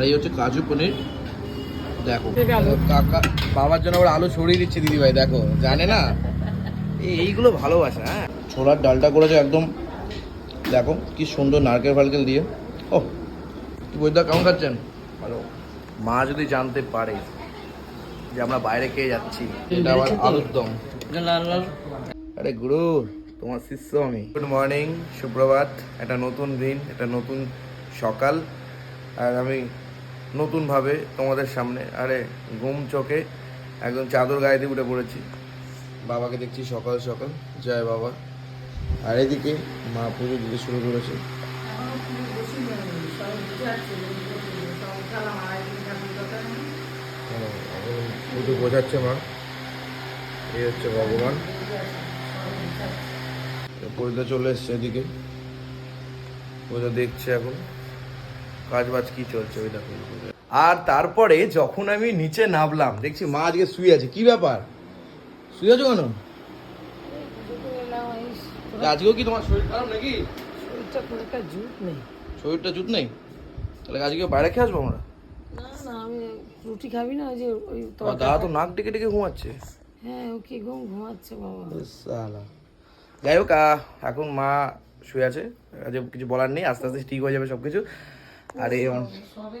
আর এই হচ্ছে কাজু পনির। দেখো কাকা বাবার জন্য আবার আলু ছড়িয়ে দিচ্ছে দিদিভাই দেখো জানে না? এই এইগুলো ভালোবাসা হ্যাঁ? ছোলার ডালটা করেছে একদম দেখো কি সুন্দর নারকেল ফালকেল দিয়ে। ও কি বইদা কেমন খাচ্ছেন? ভালো। মা যদি জানতে পারে যে আমরা বাইরে খেয়ে যাচ্ছি এটা আবার আলুর দম। আরে গুরু তোমার শিষ্য আমি। গুড মর্নিং সুপ্রভাত একটা নতুন দিন একটা নতুন সকাল। আর আমি নতুনভাবে তোমাদের সামনে। আরে, ঘুম চোখে একদম চাদর গায়ে দিয়ে উঠে পড়েছি। বাবাকে দেখছি সকাল সকাল। জয় বাবা। আর এদিকে মা পুজো দিতে শুরু করেছে। পুজো বোঝাচ্ছে মা। এই হচ্ছে ভগবান। পরিদা চলে এসছে এদিকে। ওটা দেখছে এখন। কাজ বাজ কি চলছে ওই দেখো। আর তারপরে যখন আমি নিচে নামলাম দেখছি মা আজকে শুয়ে আছে কি ব্যাপার? শুয়ে আছো কেন? আজকেও কি তোমার শরীর খারাপ নাকি? শরীরটা খুব একটা জুত নেই। শরীরটা জুত নেই? তাহলে আজকে বাইরে খেয়ে আসব আমরা? না না আমি রুটি খাবি না ওই যে ওই দাদা তো নাক ডেকে ডেকে ঘুমাচ্ছে। হ্যাঁ ও কি ঘুম ঘুমাচ্ছে বাবা। সালা। যাই হোক এখন মা শুয়ে আছে। কিছু বলার নেই আস্তে আস্তে ঠিক হয়ে যাবে সব কিছু আর এই সবে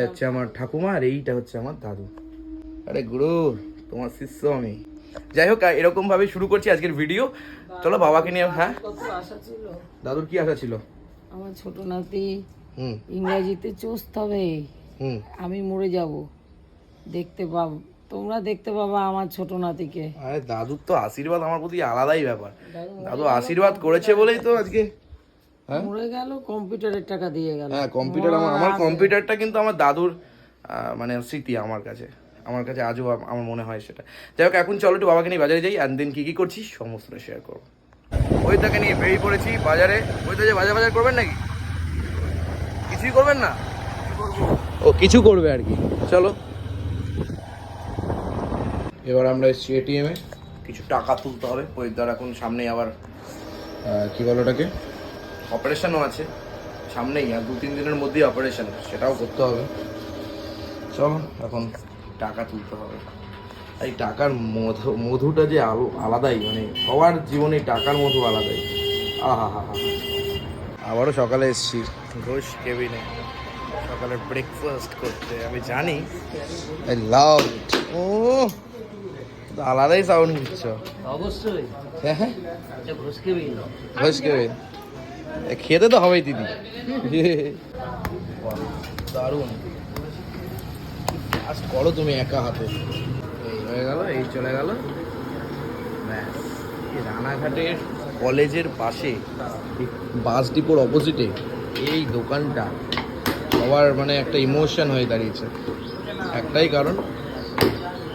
হচ্ছে আমার ঠাকুমা আর এইটা হচ্ছে আমার দাদু। আরে গুরু তোমার শিষ্য আমি। যাই হোক এরকম ভাবে শুরু করছি আজকের ভিডিও। চলো বাবাকে নিয়ে হ্যাঁ? দাদুর কি আশা ছিল? আমার ছোট নাতি হুম। ইংরাজিতে চোস্ত হবে। হুম। আমি মরে যাব। দেখতে পাব। তোমরা দেখতে পাবা আমার ছোট নাতিকে। আরে দাদুর তো আশীর্বাদ আমার প্রতি আলাদাই ব্যাপার। দাদু আশীর্বাদ করেছে বলেই তো আজকে মরে গেল কম্পিউটারের টাকা দিয়ে গেল। হ্যাঁ কম্পিউটার আমার আমার কম্পিউটারটা কিন্তু আমার দাদুর মানে স্মৃতি আমার কাছে। আমার কাছে আজও আমার মনে হয় সেটা। যাই হোক এখন চলো একটু বাবাকে নিয়ে বাজারে যাই অ্যান্ড দেন কী কী করছি সমস্তটা শেয়ার করব। ওই নিয়ে বেরিয়ে পড়েছি বাজারে। ওই যে বাজার বাজার করবেন নাকি? কিছুই করবেন না? ও কিছু করবে আর কি। চলো। এবার আমরা এসছি এটিএমে কিছু টাকা তুলতে হবে। পরিদ্বার এখন সামনে আবার কি বলো ওটাকে? অপারেশনও আছে সামনেই আর দু তিন দিনের মধ্যেই অপারেশন সেটাও করতে হবে। চলো এখন টাকা তুলতে হবে। এই টাকার মধু মধুটা যে আলো আলাদাই মানে সবার জীবনে টাকার মধু আলাদাই। আহা হা হা আবারও সকালে এসছি। ঘোষ কেবিনে। সকালে ব্রেকফাস্ট করতে আমি জানি। আই লাভ ইট ও আলাদাই সাউন্ড দিচ্ছ। অবশ্যই। হ্যাঁ হ্যাঁ। এটা ঘুষ খেবি ঘোষ কেবিন। খেতে তো হবেই দিদি। দারুণ। ফাস্ট করো তুমি একা হাতে। এই হয়ে গেল এই চলে গেল। ব্যাস এই রানাঘাটের কলেজের পাশে বাস ডিপোর অপোজিটে এই দোকানটা সবার মানে একটা ইমোশন হয়ে দাঁড়িয়েছে। একটাই কারণ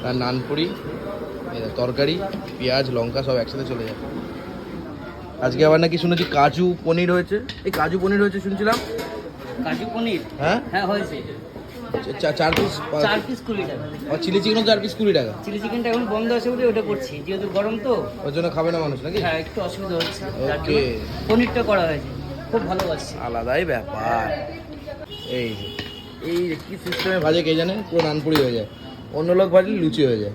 তার নানপুরি তরকারি পেঁয়াজ লঙ্কা সব একসাথে চলে যায়। আজকে আবার নাকি শুনেছি কাজু পনির হয়েছে। এই কাজু পনির হয়েছে শুনছিলাম? কাজু পনির? হ্যাঁ? হ্যাঁ হয়েছে। চা- চার পিস চার পিস কুড়ি টাকা। চিলি চিকেনও চার পিস কুড়ি টাকা? চিলি চিকেনটা এখন বন্ধ আছে বলে ওটা করছি। যেহেতু গরম তো। ওর জন্য খাবে না মানুষ নাকি? হ্যাঁ একটু অসুবিধা হচ্ছে। Okay. পনিরটা করা হয়েছে। খুব ভালো আলাদাই ব্যাপার। এই এই কি সিস্টেমে ভাজে কে জানে? পুরো নানপুরি হয়ে যায়। অন্য লোক ভাজলে লুচি হয়ে যায়।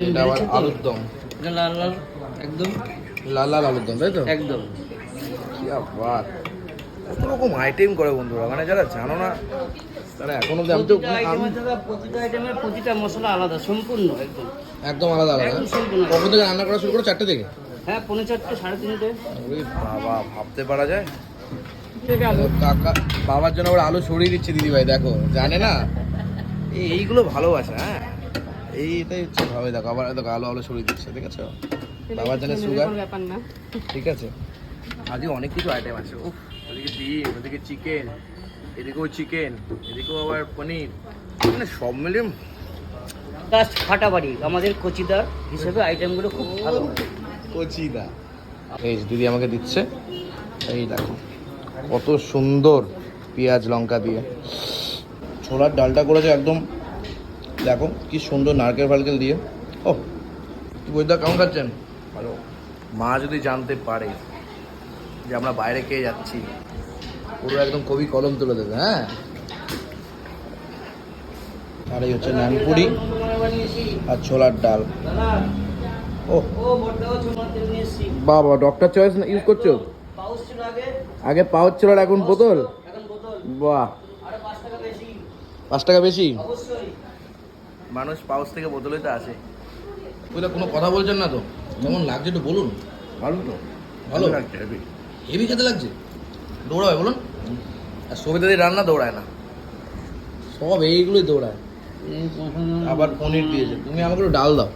এটা আবার আলুর দম লাল লাল একদম। লাল লাল আলুর দম তাই তো? একদম। কি আবার? কত রকম আইটেম করে বন্ধুরা মানে যারা জানো না তারা এখনও প্রতিটা আইটেমের প্রতিটা মশলা আলাদা সম্পূর্ণ একদম। একদম আলাদা আলাদা? কখন থেকে রান্না করা শুরু করো? চারটে থেকে? হ্যাঁ পৌনে চারটে সাড়ে তিনটে। বাবা ভাবতে পারা যায়? কাকা বাবার জন্য আবার আলু সরিয়ে দিচ্ছে দিদিভাই দেখো জানে না? এই এইগুলো ভালোবাসা হ্যাঁ? এইটাই হচ্ছে ভাবে দেখো আবার দেখো আলু আলু সরিয়ে দিচ্ছে ঠিক আছে বাবার জন্য সুগার ব্যাপার না। ঠিক আছে। আজকে অনেক কিছু আইটেম আছে উফ। ওদিকে ডিম ওদিকে চিকেন এদিকেও চিকেন এদিকেও আবার পনির। মানে সব মিলে জাস্ট ফাটাবাড়ি আমাদের কচিদার হিসেবে আইটেমগুলো খুব ভালো। কচিদা। এই দিদি আমাকে দিচ্ছে এই দেখো কত সুন্দর পেঁয়াজ লঙ্কা দিয়ে। ছোলার ডালটা করেছে একদম দেখো কি সুন্দর নারকেল ফালকেল দিয়ে। ও বইদা কেমন খাচ্ছেন? ভালো। মা যদি জানতে পারে যে আমরা বাইরে খেয়ে যাচ্ছি, পুরো একদম কবি কলম তুলে দেবে হ্যাঁ? আর এই হচ্ছে নানপুরি আর ছোলার ডাল। ও বাবা ডক্টর চয়েস ইউজ করছ? আগে পাউচ ছিল এখন বোতল? বাহ। পাঁচ টাকা বেশি? মানুষ পাউচ থেকে বোতলে তো আসে। বুঝলে, কোনো কথা বলছেন না তো? কেমন লাগছে একটু বলুন? ভালো তো। ভালো? লাগছে হেভি হেভি খেতে লাগছে? দৌড়াবে বলুন। আর সবিতা দিয়ে রান্না দৌড়ায় না। সব এইগুলোই দৌড়ায়। আবার পনির দিয়েছে। তুমি আমাকে একটু ডাল দাও।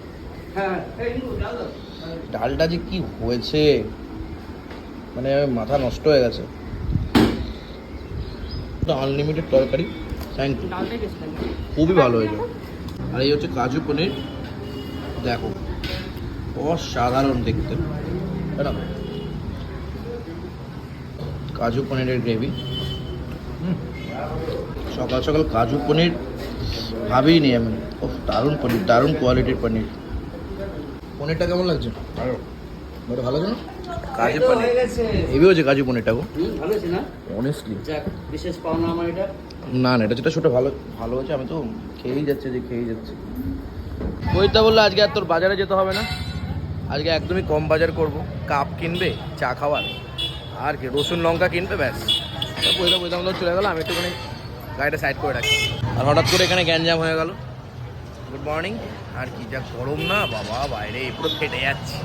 ডালটা যে কি হয়েছে? মানে মাথা নষ্ট হয়ে গেছে। আনলিমিটেড তরকারি। থ্যাংক ইউ খুবই ভালো হয়েছে। আর এই হচ্ছে কাজু পনির। দেখো। অসাধারণ দেখতে। কাজু পনিরের গ্রেভি। সকাল সকাল কাজু পনির ভাবেই নি আমি। ও দারুণ পনির দারুণ কোয়ালিটির পনির। পনিরটা কেমন লাগছে? ভালো। ওটা ভালো আছে না কাজু পনির। হেভি হয়েছে কাজু পনিরটা গো। ভালো আছে না? অনেস্টলি যাক বিশেষ পাওনা আমার এটা। না না এটা যেটা সেটা ভালো ভালো হয়েছে আমি তো খেয়েই যাচ্ছে যে খেয়েই যাচ্ছে। কইতা বলল আজকে আর তোর বাজারে যেতে হবে না? আজকে একদমই কম বাজার করব। কাপ কিনবে চা খাওয়ার। আর কি রসুন লঙ্কা কিনবে ব্যাস। পয়দা পয়দা মতো চলে গেলো আমি একটুখানি গাড়িটা সাইড করে রাখি। আর হঠাৎ করে এখানে গ্যাঞ্জাম হয়ে গেল। গুড মর্নিং আর কি যা গরম না বাবা বাইরে পুরো ফেটে যাচ্ছে।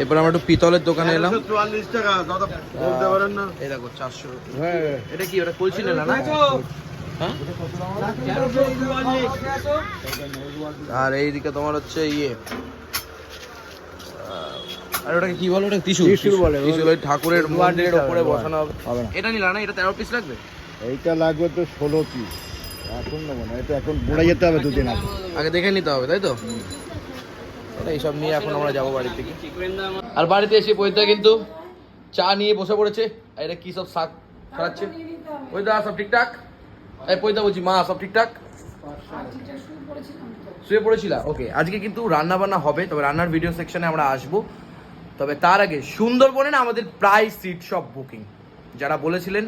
এরপর আমরা একটু পিতলের দোকানে এলাম। চুয়াল্লিশ টাকা দাদা বলতে পারেন না। এই দেখো চারশো। হ্যাঁ। এটা কি ওটা না? না হ্যাঁ? আর এইদিকে তোমার হচ্ছে ইয়ে আর ওটাকে কি বলে? ওটা ত্রিশুল। ত্রিশূল বলে। ত্রিশূল ওই ঠাকুরের মন্দিরের উপরে বসানো হবে। এটা নিলা না? এটা তেরো পিস লাগবে? এইটা লাগবে তো ষোলো পিস এখন নেব না এটা এখন পড়ে যেতে হবে দুদিন আগে। আগে দেখে নিতে হবে তাই তো? তাহলে এইসব নিয়ে এখন আমরা যাব বাড়ি থেকে আর বাড়িতে এসে পৈতা কিন্তু চা নিয়ে বসে পড়েছে। আর এটা কি সব শাক খাওয়াচ্ছে পৈতা সব ঠিকঠাক? এই পৈতা বলছি মা সব ঠিকঠাক? শুয়ে পড়েছিলা? ওকে আজকে কিন্তু রান্না বান্না হবে তবে রান্নার ভিডিও সেকশনে আমরা আসব। তবে তার আগে সুন্দরবনে না আমাদের প্রায় সিট সব বুকিং যারা বলেছিলেন,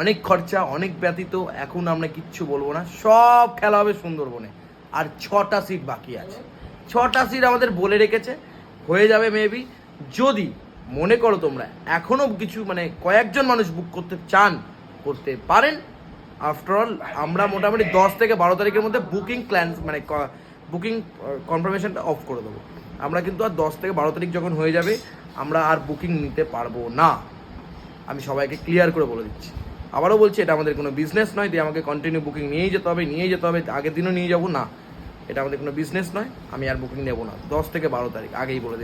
অনেক খরচা, অনেক ব্যতীত, এখন আমরা কিচ্ছু বলব না। সব খেলা হবে সুন্দরবনে। আর ছটা সিট বাকি আছে। ছটা সিট আমাদের বলে রেখেছে। হয়ে যাবে মেবি যদি মনে করো তোমরা, এখনও কিছু মানে কয়েকজন মানুষ বুক করতে চান, করতে পারেন। আফটার অল আমরা মোটামুটি দশ থেকে বারো তারিখের মধ্যে বুকিং প্ল্যান মানে বুকিং কনফার্মেশনটা অফ করে দেবো। আমরা কিন্তু আর দশ থেকে বারো তারিখ যখন হয়ে যাবে, আমরা আর বুকিং নিতে পারব না। আমি সবাইকে ক্লিয়ার করে বলে দিচ্ছি। আবারও বলছি, এটা আমাদের কোনো বিজনেস নয়, দিয়ে আমাকে কন্টিনিউ বুকিং নিয়েই যেতে হবে, নিয়েই যেতে হবে, আগের দিনও নিয়ে যাব, না। এটা আমাদের কোনো বিজনেস নয়, আমি আর বুকিং নেব না। দশ থেকে বারো তারিখ, আগেই বলে